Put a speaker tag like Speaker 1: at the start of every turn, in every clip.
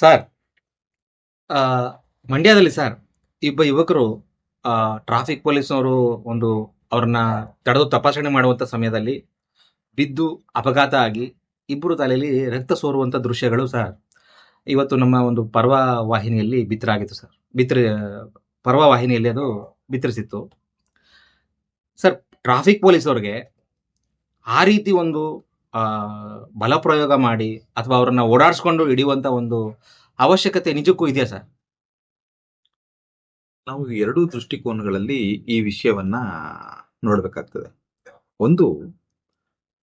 Speaker 1: Sir ಮಂಡ್ಯದಲ್ಲಿ sir ಇಬ್ಬ ಯುವಕರು traffic ಪೊಲೀಸ್ನವರು ಒಂದು ಅವ್ರನ್ನ ತಡೆದು ತಪಾಸಣೆ ಮಾಡುವಂತ ಸಮಯದಲ್ಲಿ ಬಿದ್ದು ಅಪಘಾತ ಆಗಿ ಇಬ್ಬರು ತಲೆಯಲ್ಲಿ ರಕ್ತ ಸೋರುವಂಥ ದೃಶ್ಯಗಳು ಸರ್ ಇವತ್ತು ನಮ್ಮ ಒಂದು ಪರ್ವ ವಾಹಿನಿಯಲ್ಲಿ ಬಿತ್ತರಾಗಿತ್ತು ಸರ್ ಬಿತ್ರ, ಪರ್ವ ವಾಹಿನಿಯಲ್ಲಿ ಅದು ಬಿತ್ತರಿಸಿತ್ತು. ಸರ್ ಟ್ರಾಫಿಕ್ ಪೊಲೀಸ್ ಅವ್ರಿಗೆ ಆ ರೀತಿ ಒಂದು ಆ, ಬಲ ಪ್ರಯೋಗ ಮಾಡಿ ಅಥವಾ ಅವರನ್ನ ಓಡಾಡಿಸ್ಕೊಂಡು ಹಿಡಿಯುವಂತ ಒಂದು ಅವಶ್ಯಕತೆ ನಿಜಕ್ಕೂ ಇದೆಯಾ ಸರ್?
Speaker 2: ನಾವು ಎರಡೂ ದೃಷ್ಟಿಕೋನಗಳಲ್ಲಿ ಈ ವಿಷಯವನ್ನ ನೋಡಬೇಕಾಗ್ತದೆ. ಒಂದು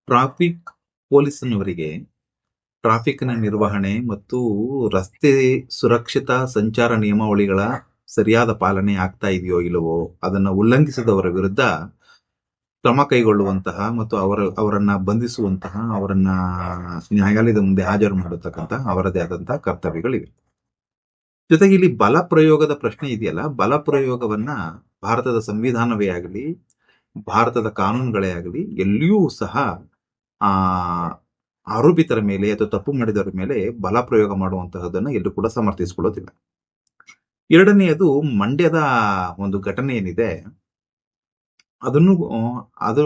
Speaker 2: ಟ್ರಾಫಿಕ್ ಪೊಲೀಸ್ನವರಿಗೆ ಟ್ರಾಫಿಕ್ನ ನಿರ್ವಹಣೆ ಮತ್ತು ರಸ್ತೆ ಸುರಕ್ಷಿತ ಸಂಚಾರ ನಿಯಮಾವಳಿಗಳ ಸರಿಯಾದ ಪಾಲನೆ ಆಗ್ತಾ ಇದೆಯೋ ಇಲ್ಲವೋ ಅದನ್ನ ಉಲ್ಲಂಘಿಸಿದವರ ವಿರುದ್ಧ ಕ್ರಮ ಕೈಗೊಳ್ಳುವಂತಹ ಮತ್ತು ಅವರ, ಅವರನ್ನ ಬಂಧಿಸುವಂತಹ, ಅವರನ್ನ ನ್ಯಾಯಾಲಯದ ಮುಂದೆ ಹಾಜರು ಮಾಡತಕ್ಕಂತಹ ಅವರದೇ ಆದಂತಹ ಕರ್ತವ್ಯಗಳಿವೆ. ಜೊತೆಗೆ ಇಲ್ಲಿ ಬಲ ಪ್ರಯೋಗದ ಪ್ರಶ್ನೆ ಇದೆಯಲ್ಲ, ಬಲ ಪ್ರಯೋಗವನ್ನ ಭಾರತದ ಸಂವಿಧಾನವೇ ಆಗಲಿ, ಭಾರತದ ಕಾನೂನುಗಳೇ ಆಗಲಿ, ಎಲ್ಲಿಯೂ ಸಹ, ಆ, ಆರೋಪಿತರ ಮೇಲೆ ಅಥವಾ ತಪ್ಪು ಮಾಡಿದವರ ಮೇಲೆ ಬಲ ಪ್ರಯೋಗ ಮಾಡುವಂತಹದನ್ನ ಎಲ್ಲೂ ಕೂಡ ಸಮರ್ಥಿಸಿಕೊಳ್ಳೋದಿಲ್ಲ ಎರಡನೆಯದು ಮಂಡ್ಯದ ಒಂದು ಘಟನೆ ಏನಿದೆ ಅದನ್ನು ಅದು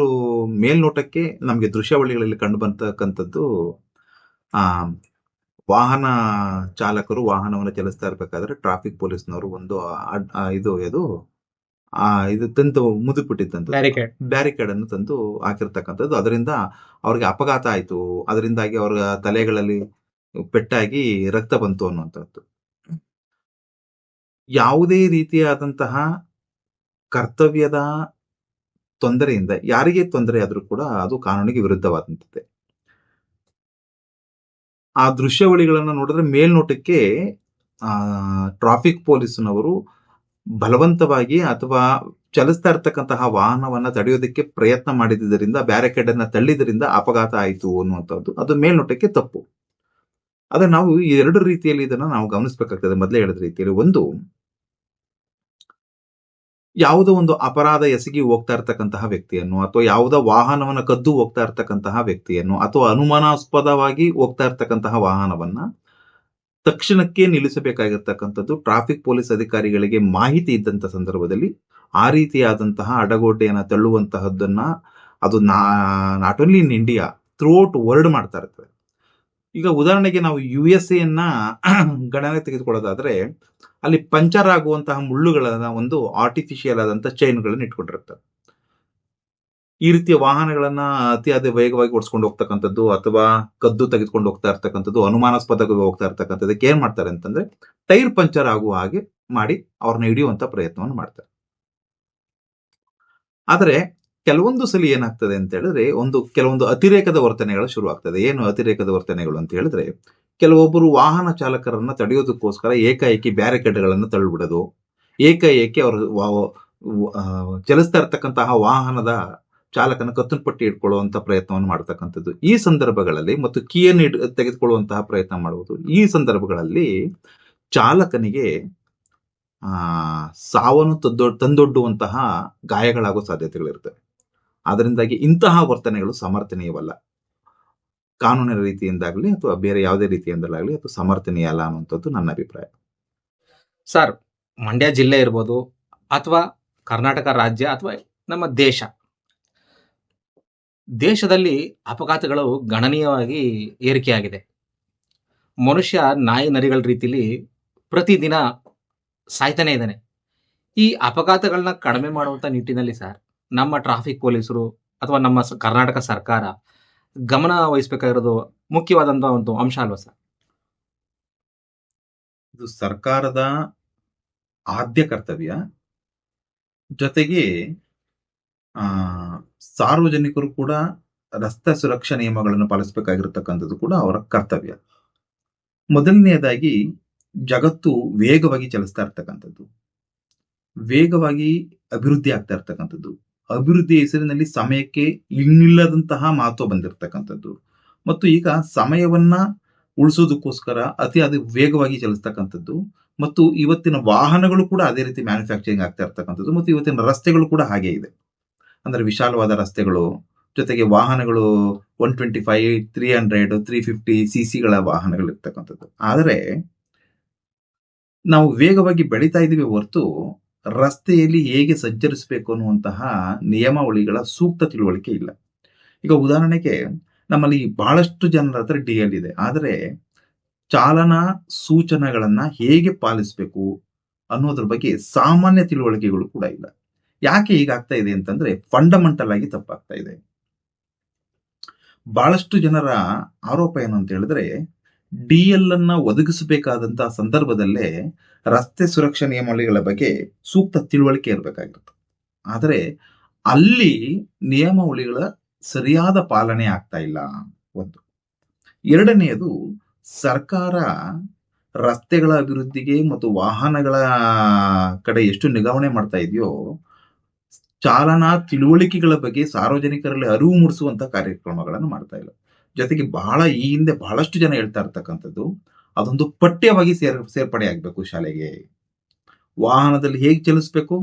Speaker 2: ಮೇಲ್ನೋಟಕ್ಕೆ ನಮಗೆ ದೃಶ್ಯಾವಳಿಗಳಲ್ಲಿ ಕಂಡು ಬರ್ತಕ್ಕಂಥದ್ದು ಆ ವಾಹನ ಚಾಲಕರು ವಾಹನವನ್ನು ಚಲಿಸ್ತಾ ಇರ್ಬೇಕಾದ್ರೆ ಟ್ರಾಫಿಕ್ ಪೊಲೀಸ್ನವರು ಒಂದು ಇದು ಇದು ಆ ಇದು ತಂದು ಮುದುಬಿಟ್ಟಿದ್ದಂತ
Speaker 1: ಬ್ಯಾರಿಕೇಡ್
Speaker 2: ಬ್ಯಾರಿಕೇಡ್. ಅನ್ನು ತಂದು ಹಾಕಿರ್ತಕ್ಕಂಥದ್ದು. ಅದರಿಂದ ಅವ್ರಿಗೆ ಅಪಘಾತ ಆಯ್ತು. ಅದರಿಂದಾಗಿ ಅವರ ತಲೆಗಳಲ್ಲಿ ಪೆಟ್ಟಾಗಿ ರಕ್ತ ಬಂತು ಅನ್ನುವಂಥದ್ದು. ಯಾವುದೇ ರೀತಿಯಾದಂತಹ ಕರ್ತವ್ಯದ ತೊಂದರೆಯಿಂದ, ಯಾರಿಗೆ ತೊಂದರೆ ಆದರೂ ಕೂಡ ಅದು ಕಾನೂನಿಗೆ ವಿರುದ್ಧವಾದಂಥದ್ದೇ. ಆ ದೃಶ್ಯಾವಳಿಗಳನ್ನು ನೋಡಿದ್ರೆ ಮೇಲ್ನೋಟಕ್ಕೆ ಟ್ರಾಫಿಕ್ ಪೊಲೀಸ್ನವರು ಬಲವಂತವಾಗಿ ಅಥವಾ ಚಲಿಸ್ತಾ ಇರ್ತಕ್ಕಂತಹ ವಾಹನವನ್ನ ತಡೆಯೋದಕ್ಕೆ ಪ್ರಯತ್ನ ಮಾಡಿದ್ದರಿಂದ ಬ್ಯಾರಿಕೇಡ್ ಅನ್ನ ತಳ್ಳಿದ್ರಿಂದ ಅಪಘಾತ ಆಯಿತು ಅನ್ನುವಂಥದ್ದು, ಅದು ಮೇಲ್ನೋಟಕ್ಕೆ ತಪ್ಪು. ಆದ್ರೆ ನಾವು ಈ ಎರಡು ರೀತಿಯಲ್ಲಿ ಇದನ್ನ ನಾವು ಗಮನಿಸಬೇಕಾಗ್ತದೆ. ಮೊದಲೇ ಹೇಳಿದ ರೀತಿಯಲ್ಲಿ ಒಂದು ಯಾವುದೋ ಒಂದು ಅಪರಾಧ ಎಸಗಿ ಹೋಗ್ತಾ ಇರ್ತಕ್ಕಂತಹ ವ್ಯಕ್ತಿಯನ್ನು ಅಥವಾ ಯಾವುದೋ ವಾಹನವನ್ನ ಕದ್ದು ಹೋಗ್ತಾ ಇರ್ತಕ್ಕಂತಹ ವ್ಯಕ್ತಿಯನ್ನು ಅಥವಾ ಅನುಮಾನಾಸ್ಪದವಾಗಿ ಹೋಗ್ತಾ ಇರ್ತಕ್ಕಂತಹ ವಾಹನವನ್ನ ತಕ್ಷಣಕ್ಕೆ ನಿಲ್ಲಿಸಬೇಕಾಗಿರ್ತಕ್ಕಂಥದ್ದು ಟ್ರಾಫಿಕ್ ಪೊಲೀಸ್ ಅಧಿಕಾರಿಗಳಿಗೆ ಮಾಹಿತಿ ಇದ್ದಂತ ಸಂದರ್ಭದಲ್ಲಿ ಆ ರೀತಿಯಾದಂತಹ ಅಡಗೋಡೆಯನ್ನ ತಳ್ಳುವಂತಹದ್ದನ್ನ ಅದು not only in India, throughout world ಮಾಡ್ತಾ ಇರ್ತದೆ ಈಗ ಉದಾಹರಣೆಗೆ ನಾವು ಯು ಎಸ್ ಎನ್ನ ಗಣನೆ ತೆಗೆದುಕೊಳ್ಳೋದಾದ್ರೆ, ಅಲ್ಲಿ ಪಂಚರ್ ಆಗುವಂತಹ ಮುಳ್ಳುಗಳನ್ನ ಒಂದು ಆರ್ಟಿಫಿಷಿಯಲ್ ಆದಂತಹ ಚೈನ್ಗಳನ್ನ ಇಟ್ಕೊಂಡಿರ್ತಾರೆ ಈ ರೀತಿಯ ವಾಹನಗಳನ್ನ ಅತಿಯಾದ ವೇಗವಾಗಿ ಓಡಿಸ್ಕೊಂಡು ಹೋಗ್ತಕ್ಕಂಥದ್ದು, ಅಥವಾ ಕದ್ದು ತೆಗೆದುಕೊಂಡು ಹೋಗ್ತಾ ಇರ್ತಕ್ಕಂಥದ್ದು, ಅನುಮಾನಾಸ್ಪದವಾಗಿ ಹೋಗ್ತಾ ಇರ್ತಕ್ಕಂಥದ್ದಕ್ಕೆ ಏನ್ ಮಾಡ್ತಾರೆ ಅಂತಂದ್ರೆ, ಟೈರ್ ಪಂಚರ್ ಆಗುವ ಹಾಗೆ ಮಾಡಿ ಅವ್ರನ್ನ ಹಿಡಿಯುವಂತ ಪ್ರಯತ್ನವನ್ನು ಮಾಡ್ತಾರೆ. ಆದರೆ ಕೆಲವೊಂದು ಸಲ ಏನಾಗ್ತದೆ ಅಂತ ಹೇಳಿದ್ರೆ, ಒಂದು ಕೆಲವೊಂದು ಅತಿರೇಕದ ವರ್ತನೆಗಳು ಶುರು ಆಗ್ತದೆ ಏನು ಅತಿರೇಕದ ವರ್ತನೆಗಳು ಅಂತ ಹೇಳಿದ್ರೆ, ಕೆಲವೊಬ್ಬರು ವಾಹನ ಚಾಲಕರನ್ನ ತಡೆಯೋದಕ್ಕೋಸ್ಕರ ಏಕಾಏಕಿ ಬ್ಯಾರಿಕೇಡ್ಗಳನ್ನು ತಳ್ಳಿಬಿಡೋದು, ಏಕಾಏಕಿ ಅವರು ಚಲಿಸ್ತಾ ಇರ್ತಕ್ಕಂತಹ ವಾಹನದ ಚಾಲಕನ ಕತ್ತನ್ ಪಟ್ಟಿ ಇಟ್ಕೊಳ್ಳುವಂತಹ ಪ್ರಯತ್ನವನ್ನು ಮಾಡ್ತಕ್ಕಂಥದ್ದು. ಈ ಸಂದರ್ಭಗಳಲ್ಲಿ ಮತ್ತು ಕೀಯನ್ನು ಇಡ್ ತೆಗೆದುಕೊಳ್ಳುವಂತಹ ಪ್ರಯತ್ನ ಮಾಡುವುದು ಈ ಸಂದರ್ಭಗಳಲ್ಲಿ ಚಾಲಕನಿಗೆ, ಆ, ಸಾವನ್ನು ತಂದೊ, ತಂದೊಡ್ಡುವಂತಹ ಗಾಯಗಳಾಗೋ ಸಾಧ್ಯತೆಗಳಿರ್ತವೆ ಅದರಿಂದಾಗಿ ಇಂತಹ ವರ್ತನೆಗಳು ಸಮರ್ಥನೀಯವಲ್ಲ. ಕಾನೂನಿನ ರೀತಿಯಿಂದಾಗಲಿ ಅಥವಾ ಬೇರೆ ಯಾವುದೇ ರೀತಿಯಿಂದಲಾಗಲಿ ಅಥವಾ ಸಮರ್ಥನೀಯ ಅಲ್ಲ ಅನ್ನುವಂಥದ್ದು ನನ್ನ ಅಭಿಪ್ರಾಯ.
Speaker 1: ಸರ್, ಮಂಡ್ಯ ಜಿಲ್ಲೆ ಇರ್ಬೋದು ಅಥವಾ ಕರ್ನಾಟಕ ರಾಜ್ಯ ಅಥವಾ ನಮ್ಮ ದೇಶ. ದೇಶದಲ್ಲಿ ಅಪಘಾತಗಳು ಗಣನೀಯವಾಗಿ ಏರಿಕೆಯಾಗಿದೆ. ಮನುಷ್ಯ ನಾಯಿ ನರಿಗಳ ರೀತಿಲಿ ಪ್ರತಿದಿನ ಸಾಯ್ತಾನೆ ಇದ್ದಾನೆ. ಈ ಅಪಘಾತಗಳನ್ನ ಕಡಿಮೆ ಮಾಡುವಂತ ನಿಟ್ಟಿನಲ್ಲಿ ಸರ್ ನಮ್ಮ ಟ್ರಾಫಿಕ್ ಪೊಲೀಸರು ಅಥವಾ ನಮ್ಮ ಕರ್ನಾಟಕ ಸರ್ಕಾರ ಗಮನ ವಹಿಸಬೇಕಾಗಿರೋದು ಮುಖ್ಯವಾದಂತಹ ಒಂದು ಅಂಶ ಅಲ್ವಾ ಸರ್?
Speaker 2: ಇದು ಸರ್ಕಾರದ ಆದ್ಯ ಕರ್ತವ್ಯ. ಜೊತೆಗೆ ಸಾರ್ವಜನಿಕರು ಕೂಡ ರಸ್ತೆ ಸುರಕ್ಷಾ ನಿಯಮಗಳನ್ನು ಪಾಲಿಸಬೇಕಾಗಿರತಕ್ಕಂಥದ್ದು ಕೂಡ ಅವರ ಕರ್ತವ್ಯ. ಮೊದಲನೆಯದಾಗಿ, ಜಗತ್ತು ವೇಗವಾಗಿ ಚಲಿಸ್ತಾ ಇರ್ತಕ್ಕಂಥದ್ದು. ವೇಗವಾಗಿ ಅಭಿವೃದ್ಧಿ ಆಗ್ತಾ ಇರ್ತಕ್ಕಂಥದ್ದು. ಅಭಿವೃದ್ಧಿ ಹೆಸರಿನಲ್ಲಿ ಸಮಯಕ್ಕೆ ಇನ್ನಿಲ್ಲದಂತಹ ಮಹತ್ವ ಬಂದಿರತಕ್ಕಂಥದ್ದು. ಮತ್ತು ಈಗ ಸಮಯವನ್ನ ಉಳಿಸೋದಕ್ಕೋಸ್ಕರ ಅತಿ ಅದು ವೇಗವಾಗಿ ಚಲಿಸ್ತಕ್ಕಂಥದ್ದು. ಮತ್ತು ಇವತ್ತಿನ ವಾಹನಗಳು ಕೂಡ ಅದೇ ರೀತಿ ಮ್ಯಾನುಫ್ಯಾಕ್ಚರಿಂಗ್ ಆಗ್ತಾ ಇರ್ತಕ್ಕಂಥದ್ದು. ಮತ್ತು ಇವತ್ತಿನ ರಸ್ತೆಗಳು ಕೂಡ ಹಾಗೆ ಇದೆ. ಅಂದ್ರೆ ವಿಶಾಲವಾದ ರಸ್ತೆಗಳು, ಜೊತೆಗೆ ವಾಹನಗಳು one twenty five three hundred three fifty C ಸಿಗಳ ವಾಹನಗಳು ಇರ್ತಕ್ಕಂಥದ್ದು. ಆದರೆ ನಾವು ವೇಗವಾಗಿ ಬೆಳೀತಾ ಇದೀವಿ ಹೊರತು ರಸ್ತೆಯಲ್ಲಿ ಹೇಗೆ ಸಂಚರಿಸಬೇಕು ಅನ್ನುವಂತಹ ನಿಯಮಾವಳಿಗಳ ಸೂಕ್ತ ತಿಳುವಳಿಕೆ ಇಲ್ಲ. ಈಗ ಉದಾಹರಣೆಗೆ ನಮ್ಮಲ್ಲಿ ಬಹಳಷ್ಟು ಜನರ ಹತ್ರ ಡಿ ಎಲ್ ಇದೆ. ಆದರೆ ಚಾಲನಾ ಸೂಚನೆಗಳನ್ನ ಹೇಗೆ ಪಾಲಿಸಬೇಕು ಅನ್ನೋದ್ರ ಬಗ್ಗೆ ಸಾಮಾನ್ಯ ತಿಳುವಳಿಕೆಗಳು ಕೂಡ ಇಲ್ಲ. ಯಾಕೆ ಹೀಗಾಗ್ತಾ ಇದೆ ಅಂತಂದ್ರೆ ಫಂಡಮೆಂಟಲ್ ಆಗಿ ತಪ್ಪಾಗ್ತಾ ಇದೆ. ಬಹಳಷ್ಟು ಜನರ ಆರೋಪ ಏನು ಅಂತ ಹೇಳಿದ್ರೆ ಡಿ ಎಲ್ ಅನ್ನ ಒದಗಿಸಬೇಕಾದಂತಹ ಸಂದರ್ಭದಲ್ಲೇ ರಸ್ತೆ ಸುರಕ್ಷಾ ನಿಯಮಾವಳಿಗಳ ಬಗ್ಗೆ ಸೂಕ್ತ ತಿಳುವಳಿಕೆ ಇರಬೇಕಾಗಿರುತ್ತೆ. ಆದರೆ ಅಲ್ಲಿ ನಿಯಮಾವಳಿಗಳ ಸರಿಯಾದ ಪಾಲನೆ ಆಗ್ತಾ ಇಲ್ಲ ಒಂದು. ಎರಡನೆಯದು ಸರ್ಕಾರ ರಸ್ತೆಗಳ ಅಭಿವೃದ್ಧಿಗೆ ಮತ್ತು ವಾಹನಗಳ ಕಡೆ ಎಷ್ಟು ನಿಗಾವಣೆ ಮಾಡ್ತಾ ಇದೆಯೋ, ಚಾಲನಾ ತಿಳುವಳಿಕೆಗಳ ಬಗ್ಗೆ ಸಾರ್ವಜನಿಕರಲ್ಲಿ ಅರಿವು ಮೂಡಿಸುವಂತ ಕಾರ್ಯಕ್ರಮಗಳನ್ನು ಮಾಡ್ತಾ ಇಲ್ಲ. ಜೊತೆಗೆ ಬಹಳ ಈ ಹಿಂದೆ ಬಹಳಷ್ಟು ಜನ ಹೇಳ್ತಾ ಇರ್ತಕ್ಕಂಥದ್ದು, ಅದೊಂದು ಪಠ್ಯವಾಗಿ ಸೇರ್, ಸೇರ್ಪಡೆ ಆಗಬೇಕು ಶಾಲೆಗೆ. ವಾಹನದಲ್ಲಿ ಹೇಗೆ ಚಲಿಸಬೇಕು?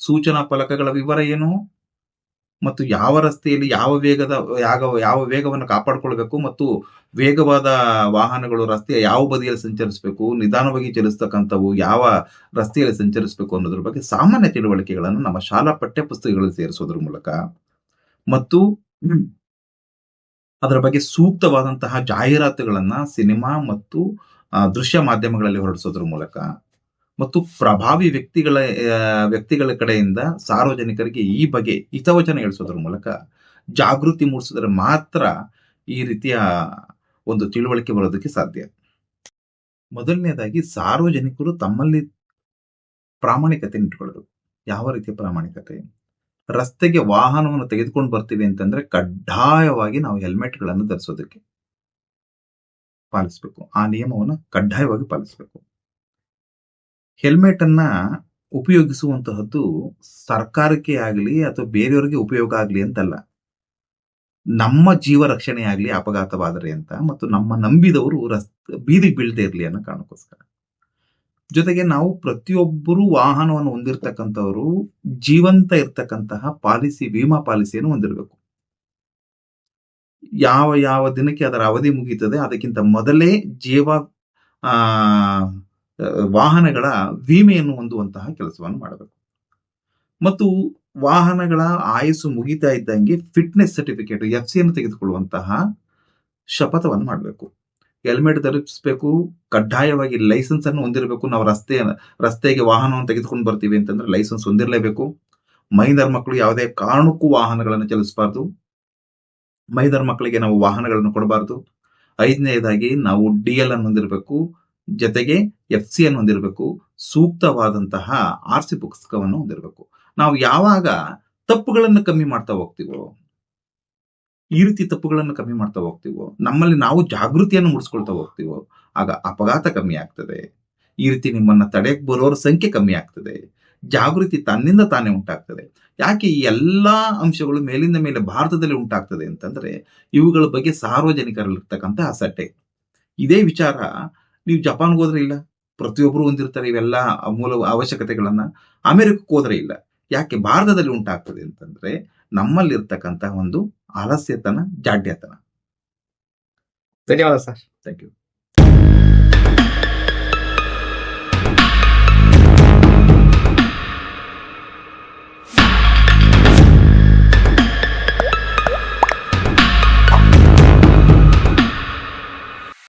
Speaker 2: ಸೂಚನಾ ಫಲಕಗಳ ವಿವರ ಏನು? ಮತ್ತು ಯಾವ ರಸ್ತೆಯಲ್ಲಿ ಯಾವ ವೇಗದ ಯಾವ ಯಾವ ವೇಗವನ್ನು ಕಾಪಾಡಿಕೊಳ್ಬೇಕು? ಮತ್ತು ವೇಗವಾದ ವಾಹನಗಳು ರಸ್ತೆಯ ಯಾವ ಬದಿಯಲ್ಲಿ ಸಂಚರಿಸಬೇಕು? ನಿಧಾನವಾಗಿ ಚಲಿಸ್ತಕ್ಕಂಥವು ಯಾವ ರಸ್ತೆಯಲ್ಲಿ ಸಂಚರಿಸಬೇಕು ಅನ್ನೋದ್ರ ಬಗ್ಗೆ ಸಾಮಾನ್ಯ ತಿಳುವಳಿಕೆಗಳನ್ನು ನಮ್ಮ ಶಾಲಾ ಪಠ್ಯ ಪುಸ್ತಕಗಳಲ್ಲಿ ಸೇರಿಸೋದ್ರ ಮೂಲಕ. ಮತ್ತು ಅದರ ಬಗ್ಗೆ ಸೂಕ್ತವಾದಂತಹ ಜಾಹೀರಾತುಗಳನ್ನ ಸಿನಿಮಾ ಮತ್ತು ದೃಶ್ಯ ಮಾಧ್ಯಮಗಳಲ್ಲಿ ಹೊರಡಿಸೋದ್ರ ಮೂಲಕ ಮತ್ತು ಪ್ರಭಾವಿ ವ್ಯಕ್ತಿಗಳ ವ್ಯಕ್ತಿಗಳ ಕಡೆಯಿಂದ ಸಾರ್ವಜನಿಕರಿಗೆ ಈ ಬಗ್ಗೆ ಹಿತವಚನ ಹೇಳಿಸೋದ್ರ ಮೂಲಕ ಜಾಗೃತಿ ಮೂಡಿಸಿದ್ರೆ ಮಾತ್ರ ಈ ರೀತಿಯ ಒಂದು ತಿಳುವಳಿಕೆ ಬರೋದಕ್ಕೆ ಸಾಧ್ಯ. ಮೊದಲನೇದಾಗಿ ಸಾರ್ವಜನಿಕರು ತಮ್ಮಲ್ಲಿ ಪ್ರಾಮಾಣಿಕತೆ ಇಟ್ಕೊಳ್ಳೋದು. ಯಾವ ರೀತಿಯ ಪ್ರಾಮಾಣಿಕತೆ? ರಸ್ತೆಗೆ ವಾಹನವನ್ನು ತೆಗೆದುಕೊಂಡು ಬರ್ತೀವಿ ಅಂತಂದ್ರೆ ಕಡ್ಡಾಯವಾಗಿ ನಾವು ಹೆಲ್ಮೆಟ್ಗಳನ್ನು ಧರಿಸೋದಕ್ಕೆ ಪಾಲಿಸಬೇಕು. ಆ ನಿಯಮವನ್ನು ಕಡ್ಡಾಯವಾಗಿ ಪಾಲಿಸಬೇಕು. ಹೆಲ್ಮೆಟ್ ಅನ್ನ ಉಪಯೋಗಿಸುವಂತಹದ್ದು ಸರ್ಕಾರಕ್ಕೆ ಆಗಲಿ ಅಥವಾ ಬೇರೆಯವರಿಗೆ ಉಪಯೋಗ ಆಗಲಿ ಅಂತಲ್ಲ. ನಮ್ಮ ಜೀವ ರಕ್ಷಣೆ ಆಗಲಿ ಅಪಘಾತವಾದರೆ ಅಂತ ಮತ್ತು ನಮ್ಮ ನಂಬಿದವರು ರಸ್ತೆ ಬೀದಿಗೆ ಬೀಳದೆ ಇರಲಿ ಅನ್ನೋ ಕಾರಣಕ್ಕೋಸ್ಕರ. ಜೊತೆಗೆ ನಾವು ಪ್ರತಿಯೊಬ್ಬರು ವಾಹನವನ್ನು ಹೊಂದಿರತಕ್ಕಂಥವರು, ಜೀವಂತ ಇರ್ತಕ್ಕಂತಹ ಪಾಲಿಸಿ, ವಿಮಾ ಪಾಲಿಸಿಯನ್ನು ಹೊಂದಿರಬೇಕು. ಯಾವ ಯಾವ ದಿನಕ್ಕೆ ಅದರ ಅವಧಿ ಮುಗೀತದೆ ಅದಕ್ಕಿಂತ ಮೊದಲೇ ಜೀವ ವಾಹನಗಳ ವಿಮೆಯನ್ನು ಹೊಂದುವಂತಹ ಕೆಲಸವನ್ನು ಮಾಡಬೇಕು. ಮತ್ತು ವಾಹನಗಳ ಆಯಸ್ಸು ಮುಗಿತಾ ಇದ್ದಂಗೆ ಫಿಟ್ನೆಸ್ ಸರ್ಟಿಫಿಕೇಟ್ ಎಫ್ ಸಿಯನ್ನು ತೆಗೆದುಕೊಳ್ಳುವಂತಹ ಶಪಥವನ್ನು ಮಾಡಬೇಕು. ಹೆಲ್ಮೆಟ್ ಧರಿಸಬೇಕು, ಕಡ್ಡಾಯವಾಗಿ ಲೈಸೆನ್ಸ್ ಅನ್ನು ಹೊಂದಿರಬೇಕು. ನಾವು ರಸ್ತೆ, ರಸ್ತೆಗೆ ವಾಹನವನ್ನು ತೆಗೆದುಕೊಂಡು ಬರ್ತೀವಿ ಅಂತಂದ್ರೆ ಲೈಸೆನ್ಸ್ ಹೊಂದಿರಲೇಬೇಕು. ಮೈದರ್ ಮಕ್ಕಳು ಯಾವುದೇ ಕಾರಣಕ್ಕೂ ವಾಹನಗಳನ್ನು ಚಲಿಸಬಾರ್ದು. ಮೈದರ್ ಮಕ್ಕಳಿಗೆ ನಾವು ವಾಹನಗಳನ್ನು ಕೊಡಬಾರ್ದು. ಐದನೇದಾಗಿ ನಾವು ಡಿ ಎಲ್ ಅನ್ನು ಹೊಂದಿರಬೇಕು. ಜೊತೆಗೆ ಎಫ್ ಸಿ ಅನ್ನು ಹೊಂದಿರಬೇಕು. ಸೂಕ್ತವಾದಂತಹ ಆರ್ ಸಿ ಪುಸ್ತಕವನ್ನು ಹೊಂದಿರಬೇಕು. ನಾವು ಯಾವಾಗ ತಪ್ಪುಗಳನ್ನು ಕಮ್ಮಿ ಮಾಡ್ತಾ ಹೋಗ್ತೀವೋ ಈ ರೀತಿ ತಪ್ಪುಗಳನ್ನು ಕಮ್ಮಿ ಮಾಡ್ತಾ ಹೋಗ್ತೀವೋ? ನಮ್ಮಲ್ಲಿ ನಾವು ಜಾಗೃತಿಯನ್ನು ಮೂಡಿಸ್ಕೊಳ್ತಾ ಹೋಗ್ತೀವೋ? ಆಗ ಅಪಘಾತ ಕಮ್ಮಿ ಆಗ್ತದೆ. ಈ ರೀತಿ ನಿಮ್ಮನ್ನ ತಡೆಯಕ್ಕೆ ಬರೋರ ಸಂಖ್ಯೆ ಕಮ್ಮಿ ಆಗ್ತದೆ. ಜಾಗೃತಿ ತನ್ನಿಂದ ತಾನೇ ಉಂಟಾಗ್ತದೆ. ಯಾಕೆ ಈ ಎಲ್ಲಾ ಅಂಶಗಳು ಮೇಲಿಂದ ಮೇಲೆ ಭಾರತದಲ್ಲಿ ಉಂಟಾಗ್ತದೆ ಅಂತಂದ್ರೆ, ಇವುಗಳ ಬಗ್ಗೆ ಸಾರ್ವಜನಿಕರಲ್ಲಿರ್ತಕ್ಕಂಥ ಅಸಟ್ಟೆ ಇದೇ ವಿಚಾರ ನೀವು ಜಪಾನ್ಗೆ ಹೋದ್ರೆ ಇಲ್ಲ. ಪ್ರತಿಯೊಬ್ಬರು ಹೊಂದಿರ್ತಾರೆ ಇವೆಲ್ಲ ಮೂಲ ಅವಶ್ಯಕತೆಗಳನ್ನ. ಅಮೆರಿಕಕ್ಕೆ ಹೋದ್ರೆ ಇಲ್ಲ. ಯಾಕೆ ಭಾರತದಲ್ಲಿ ಉಂಟಾಗ್ತದೆ ಅಂತಂದ್ರೆ ನಮ್ಮಲ್ಲಿರ್ತಕ್ಕಂತಹ ಒಂದು ಆಲಸ್ಯತನ ಜಾಡ್ಯತನ.
Speaker 1: ಧನ್ಯವಾದ ಸರ್.
Speaker 2: Thank you